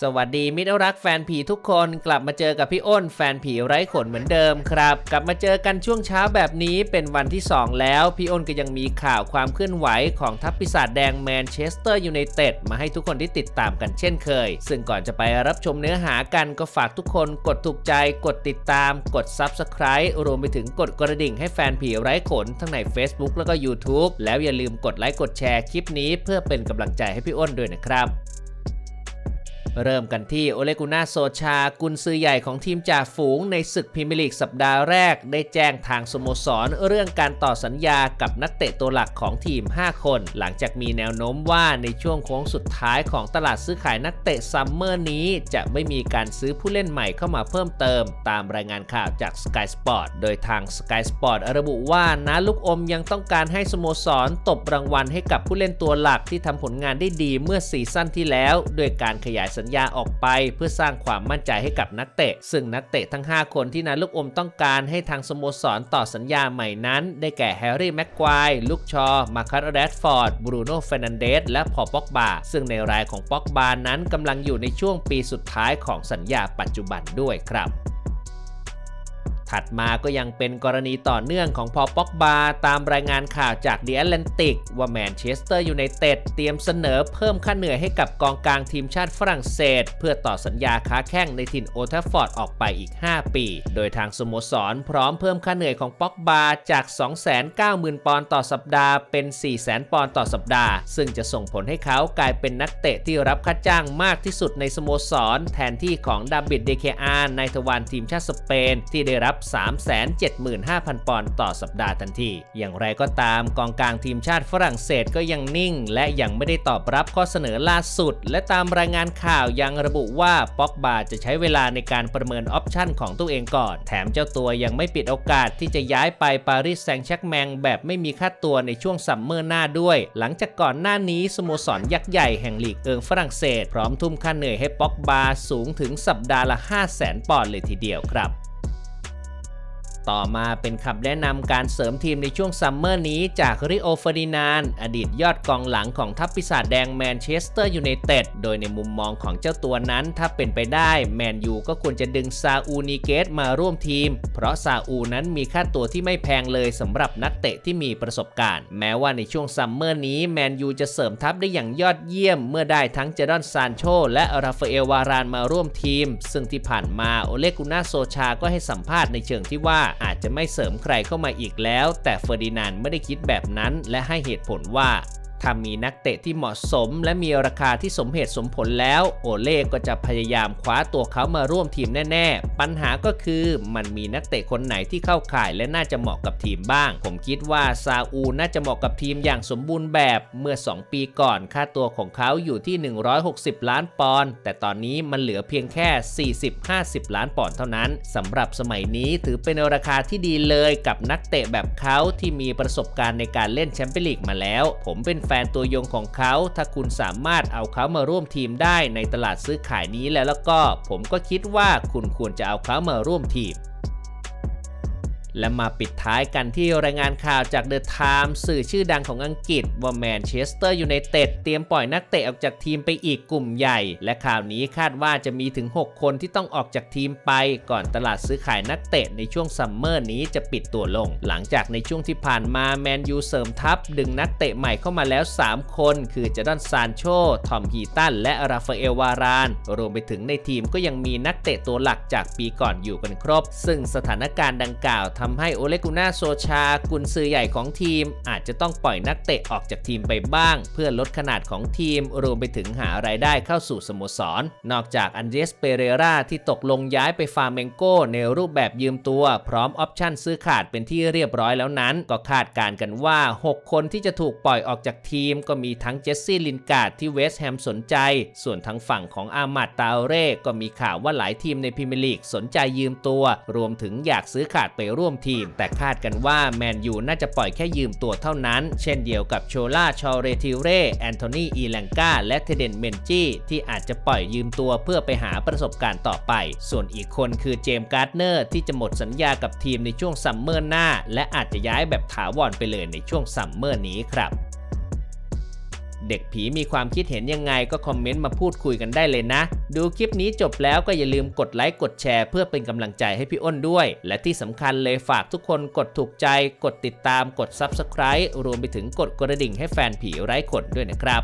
สวัสดีมิตรรักแฟนผีทุกคนกลับมาเจอกับพี่อ้นแฟนผีไร้ขนเหมือนเดิมครับ กลับมาเจอกันช่วงเช้าแบบนี้เป็นวันที่ 2 แล้ว พี่อ้นก็ยังมีข่าวความเคลื่อนไหวของทัพปีศาจแดงแมนเชสเตอร์ยูไนเต็ดมาให้ทุกคนที่ติดตามกันเช่นเคย ซึ่งก่อนจะไปรับชมเนื้อหากันก็ฝากทุกคนกดถูกใจกดติดตาม กด Subscribe รวมไปถึงกดกระดิ่งให้แฟนผีไร้ขนทั้งใน Facebook แล้วก็ YouTube แล้วอย่าลืมกดไลค์กดแชร์คลิปนี้ เพื่อเป็นกำลังใจให้พี่อ้นด้วยนะครับ เริ่มกันที่โอเลกุน่าโซชา กุนซือใหญ่ของทีมจ่าฝูงในศึกพรีเมียร์ลีกสัปดาห์แรก ได้แจ้งทางสโมสรเรื่องการต่อสัญญากับนักเตะตัวหลักของทีม 5 คน หลังจากมีแนวโน้มว่าในช่วงโค้งสุดท้ายของตลาดซื้อขายนักเตะซัมเมอร์นี้ จะไม่มีการซื้อผู้เล่นใหม่เข้ามาเพิ่มเติม ตามรายงานข่าวจาก Sky Sport โดยทาง Sky Sport ระบุว่านาลูกอมยังต้องการให้สโมสรตบรางวัลให้กับผู้เล่นตัวหลักที่ทำผลงานได้ดีเมื่อซีซั่นที่แล้วด้วยการขยายสัญญาออกไป เพื่อสร้างความมั่นใจให้กับนักเตะ ซึ่งนักเตะทั้ง 5 คนที่นาลูกอมต้องการให้ทางสโมสรต่อสัญญาใหม่นั้น ได้แก่แฮร์รี่แม็กควายลูกชอ มาคัสแรดฟอร์ด บรูโน่เฟรนันเดส และพอป็อกบา ซึ่งในรายของป็อกบานั้นกำลังอยู่ในช่วงปีสุดท้ายของสัญญาปัจจุบันด้วยครับ ถัดมาก็ยังเป็นกรณีต่อเนื่องของพอป็อกบาตามรายงานข่าวจาก The Atlantic ว่าแมนเชสเตอร์ยูไนเต็ดเตรียมเสนอเพิ่มค่าเหนื่อยให้กับกองกลางทีมชาติฝรั่งเศส เพื่อต่อสัญญาค้าแข้งในถิ่นโอทัฟฟอร์ดออกไปอีก 5 ปี โดยทางสโมสรพร้อมเพิ่มค่าเหนื่อยของป็อกบาจาก 290,000 ปอนด์ต่อสัปดาห์เป็น 400,000 ปอนด์ต่อสัปดาห์ ซึ่งจะส่งผลให้เขากลายเป็นนักเตะที่รับค่าจ้างมากที่สุดในสโมสร แทนที่ของดาบิดเดเคอาร์ในทวารทีมชาติสเปนที่ได้รับ375,000 ปอนด์ต่อสัปดาห์ทันที อย่างไรก็ตามกองกลางทีมชาติฝรั่งเศสก็ยังนิ่ง และยังไม่ได้ตอบรับข้อเสนอล่าสุด และตามรายงานข่าวยังระบุว่าป็อกบาจะใช้เวลาในการประเมินออปชั่นของตัวเองก่อน แถมเจ้าตัวยังไม่ปิดโอกาสที่จะย้ายไปปารีสแซงต์แชร์กแมงแบบไม่มีค่าตัวในช่วงซัมเมอร์หน้าด้วย หลังจากก่อนหน้านี้สโมสรยักษ์ใหญ่แห่งลีกเอิงฝรั่งเศส พร้อมทุ่มค่าเหนื่อยให้ป็อกบาสูงถึงสัปดาห์ละ 5 0 0 0 0 0 ปอนด์เลยทีเดียวครับ ต่อมาเป็นคำแนะนำการเสริมทีมในช่วงซัมเมอร์นี้จากริโอเฟอร์ดินานอดีตยอดกองหลังของทัพปีศาจแดงแมนเชสเตอร์ยูไนเต็ดโดยในมุมมองของเจ้าตัวนั้น ถ้าเป็นไปได้แมนยูก็ควรจะดึงซาอูนิเกตมาร่วมทีม เพราะซาอูนั้นมีค่าตัวที่ไม่แพงเลยสำหรับนักเตะที่มีประสบการณ์ แม้ว่าในช่วงซัมเมอร์นี้แมนยูจะเสริมทัพได้อย่างยอดเยี่ยม เมื่อได้ทั้งเจดอนซานโชและราฟาเอลวารานมาร่วมทีม ซึ่งที่ผ่านมาโอเลกุน่าโซชาก็ให้สัมภาษณ์ในเชิงที่ว่าอาจจะไม่เสริมใครเข้ามาอีกแล้ว แต่เฟอร์ดินานด์ไม่ได้คิดแบบนั้น และให้เหตุผลว่า ถ้ามีนักเตะที่เหมาะสม และมีราคาที่สมเหตุสมผลแล้ว โอเล่ก็จะพยายามคว้าตัวเขามาร่วมทีมแน่ ๆ ปัญหาก็คือมันมีนักเตะคนไหนที่เข้าข่ายและน่าจะเหมาะกับทีมบ้าง ผมคิดว่าซาอูน่าจะเหมาะกับทีมอย่างสมบูรณ์แบบเมื่อ 2 ปีก่อน ค่าตัวของเขาอยู่ที่ 160 ล้านปอนด์แต่ตอนนี้มันเหลือเพียงแค่ 40-50 ล้านปอนด์เท่านั้นสำหรับสมัยนี้ถือเป็นราคาที่ดีเลยกับนักเตะแบบเขาที่มีประสบการณ์ในการเล่นแชมเปี้ยนลีกมาแล้ว ผมเป็นฟนตัวยงของเขา ถ้าคุณสามารถเอาเขามาร่วมทีมได้ในตลาดซื้อขายนี้แล้วแล้วก็ ผมก็คิดว่าคุณควรจะเอาเขามาร่วมทีม และมาปิดท้ายกันที่รายงานข่าวจากเดอะไทม์สื่อชื่อดังของอังกฤษ ว่าแมนเชสเตอร์ยูไนเต็ดเตรียมปล่อยนักเตะออกจากทีมไปอีกกลุ่มใหญ่ และข่าวนี้คาดว่าจะมีถึง 6 คนที่ต้องออกจากทีมไปก่อนตลาดซื้อขายนักเตะในช่วงซัมเมอร์นี้จะปิดตัวลง หลังจากในช่วงที่ผ่านมาแมนยูเสริมทัพ ดึงนักเตะใหม่เข้ามาแล้ว 3 คน คือเจดอนซานโชทอมฮีตันและราฟาเอลวาราน รวมไปถึงในทีมก็ยังมีนักเตะตัวหลักจากปีก่อนอยู่กันครบ ซึ่งสถานการณ์ดังกล่าวทำให้โอเลกุน่าโซชา กุนซือใหญ่ของทีม อาจจะต้องปล่อยนักเตะออกจากทีมไปบ้าง เพื่อลดขนาดของทีม รวมไปถึงหารายได้เข้าสู่สโมสร นอกจากอันเดรสเปเรราที่ตกลงย้ายไปฟาร์เมงโกในรูปแบบยืมตัว พร้อมออปชั่นซื้อขาดเป็นที่เรียบร้อยแล้วนั้น ก็คาดการกันว่า 6 คนที่จะถูกปล่อยออกจากทีม ก็มีทั้งเจสซี่ลินการ์ดที่เวสต์แฮมสนใจ ส่วนทางฝั่งของอามาดตาเร่ก็มีข่าวว่าหลายทีมในพรีเมียร์ลีกสนใจยืมตัว รวมถึงอยากซื้อขาดไปร่วมทีม แต่คาดกันว่าแมนยูน่าจะปล่อยแค่ยืมตัวเท่านั้น เช่นเดียวกับโชล่าชอเรทิเร่แอนโทนีอีแลงกาและเทเดนเมนจี้ที่อาจจะปล่อยยืมตัวเพื่อไปหาประสบการณ์ต่อไป ส่วนอีกคนคือเจมส์การ์ดเนอร์ที่จะหมดสัญญากับทีมในช่วงซัมเมอร์หน้า และอาจจะย้ายแบบถาวรไปเลยในช่วงซัมเมอร์นี้ครับ ด็กผีมีความคิดเห็นยังไงก็คอมเมนต์มาพูดคุยกันได้เลยนะ ดูคลิปนี้จบแล้วก็อย่าลืมกดไลค์กดแชร์เพื่อเป็นกำลังใจให้พี่อ้นด้วย และที่สำคัญเลยฝากทุกคนกดถูกใจ กดติดตามกด Subscribe รวมไปถึงกดกระดิ่งให้แฟนผีไร้ขนด้วยนะครับ